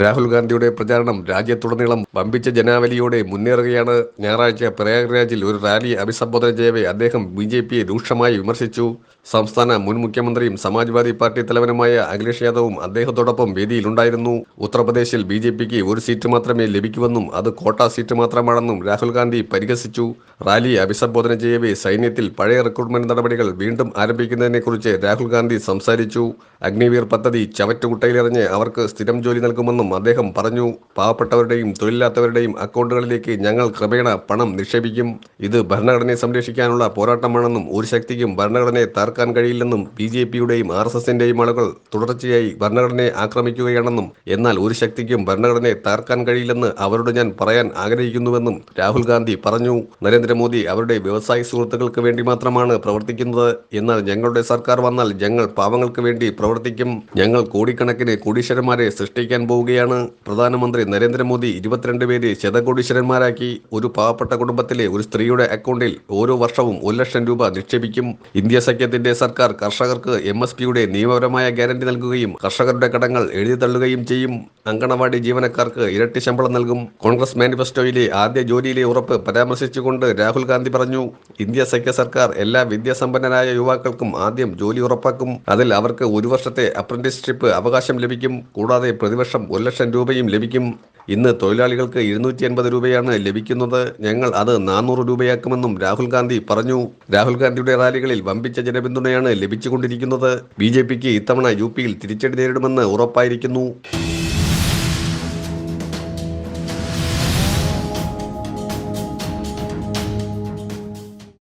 രാഹുൽ ഗാന്ധിയുടെ പ്രചാരണം രാജ്യത്തുടനീളം വമ്പിച്ച ജനാവലിയോടെ മുന്നേറുകയാണ് ഞായറാഴ്ച പ്രയാഗ്രാജിൽ ഒരു റാലി അഭിസംബോധന ചെയ്യവേ അദ്ദേഹം ബി ജെ പിയെ രൂക്ഷമായി വിമർശിച്ചു. സംസ്ഥാന മുൻ മുഖ്യമന്ത്രിയും സമാജ്വാദി പാർട്ടി തലവനുമായ അഖിലേഷ് യാദവും അദ്ദേഹത്തോടൊപ്പം വേദിയിലുണ്ടായിരുന്നു. ഉത്തർപ്രദേശിൽ ബി ജെ പിക്ക് ഒരു സീറ്റ് മാത്രമേ ലഭിക്കുവെന്നും അത് കോട്ട സീറ്റ് മാത്രമാണെന്നും രാഹുൽ ഗാന്ധി പരിഹസിച്ചു. റാലി അഭിസംബോധന ചെയ്യവേ സൈന്യത്തിൽ പഴയ റിക്രൂട്ട്മെന്റ് നടപടികൾ വീണ്ടും ആരംഭിക്കുന്നതിനെക്കുറിച്ച് രാഹുൽ ഗാന്ധി സംസാരിച്ചു. അഗ്നിവീർ പദ്ധതി ചവറ്റുകുട്ടയിലെറിഞ്ഞ് അവർക്ക് സ്ഥിരം ജോലി നൽകുമെന്നും അദ്ദേഹം പറഞ്ഞു. പാവപ്പെട്ടവരുടെയും തൊഴിലില്ലാത്തവരുടെയും അക്കൗണ്ടുകളിലേക്ക് ഞങ്ങൾ ക്രമേണ പണം നിക്ഷേപിക്കും. ഇത് ഭരണഘടനയെ സംരക്ഷിക്കാനുള്ള പോരാട്ടമാണെന്നും ഒരു ശക്തിക്കും ഭരണഘടനയെ തകർക്കാൻ കഴിയില്ലെന്നും ബി ജെ പിയുടെയും ആർ എസ് എസിന്റെയും ആളുകൾ തുടർച്ചയായി ഭരണഘടനയെ ആക്രമിക്കുകയാണെന്നും എന്നാൽ ഒരു ശക്തിക്കും ഭരണഘടനയെ തകർക്കാൻ കഴിയില്ലെന്ന് അവരോട് ഞാൻ പറയാൻ ആഗ്രഹിക്കുന്നുവെന്നും രാഹുൽ ഗാന്ധി പറഞ്ഞു. നരേന്ദ്രമോദി അവരുടെ വ്യവസായ സുഹൃത്തുക്കൾക്ക് വേണ്ടി മാത്രമാണ് പ്രവർത്തിക്കുന്നത്. എന്നാൽ ഞങ്ങളുടെ സർക്കാർ വന്നാൽ ഞങ്ങൾ പാവങ്ങൾക്ക് വേണ്ടി പ്രവർത്തിക്കും. ഞങ്ങൾ കോടിക്കണക്കിന് കോടീശ്വരന്മാരെ സൃഷ്ടിക്കാൻ പോവുകയാണ്. പ്രധാനമന്ത്രി നരേന്ദ്രമോദി ഇരുപത്തിരണ്ട് പേര് ശതകോടീശ്വരന്മാരാക്കി. ഒരു പാവപ്പെട്ട കുടുംബത്തിലെ ഒരു സ്ത്രീയുടെ അക്കൗണ്ടിൽ ഓരോ വർഷവും ഒരു ലക്ഷം രൂപ നിക്ഷേപിക്കും. ഇന്ത്യ സഖ്യത്തിന്റെ സർക്കാർ കർഷകർക്ക് എം എസ് പിയുടെ നിയമപരമായ ഗ്യാരണ്ടി നൽകുകയും കർഷകരുടെ കടങ്ങൾ എഴുതി തള്ളുകയും ചെയ്യും. അങ്കണവാടി ജീവനക്കാർക്ക് ഇരട്ടി ശമ്പളം നൽകും. കോൺഗ്രസ് മാനിഫെസ്റ്റോയിലെ ആദ്യ ജോലിയിലെ ഉറപ്പ് പരാമർശിച്ചുകൊണ്ട് രാഹുൽ ഗാന്ധി പറഞ്ഞു ഇന്ത്യ സഖ്യ സർക്കാർ എല്ലാ വിദ്യാസമ്പന്നരായ യുവാക്കൾക്കും ആദ്യം ജോലി ഉറപ്പാക്കും. അതിൽ അവർക്ക് ഒരു വർഷത്തെ അപ്രന്റീസ്ഷിപ്പ് അവകാശം ലഭിക്കും കൂടാതെ പ്രതിവർഷം ഒരു ലക്ഷം രൂപയും ലഭിക്കും. ഇന്ന് തൊഴിലാളികൾക്ക് ഇരുന്നൂറ്റി അൻപത് രൂപയാണ് ലഭിക്കുന്നത്. ഞങ്ങൾ അത് നാനൂറ് രൂപയാക്കുമെന്നും രാഹുൽ ഗാന്ധി പറഞ്ഞു. രാഹുൽ ഗാന്ധിയുടെ റാലികളിൽ വമ്പിച്ച ജനപിന്തുണയാണ് ലഭിച്ചുകൊണ്ടിരിക്കുന്നത്. ബി ജെ പിക്ക് ഇത്തവണ യു പിയിൽ തിരിച്ചടി നേരിടുമെന്ന് ഉറപ്പായിരിക്കുന്നു.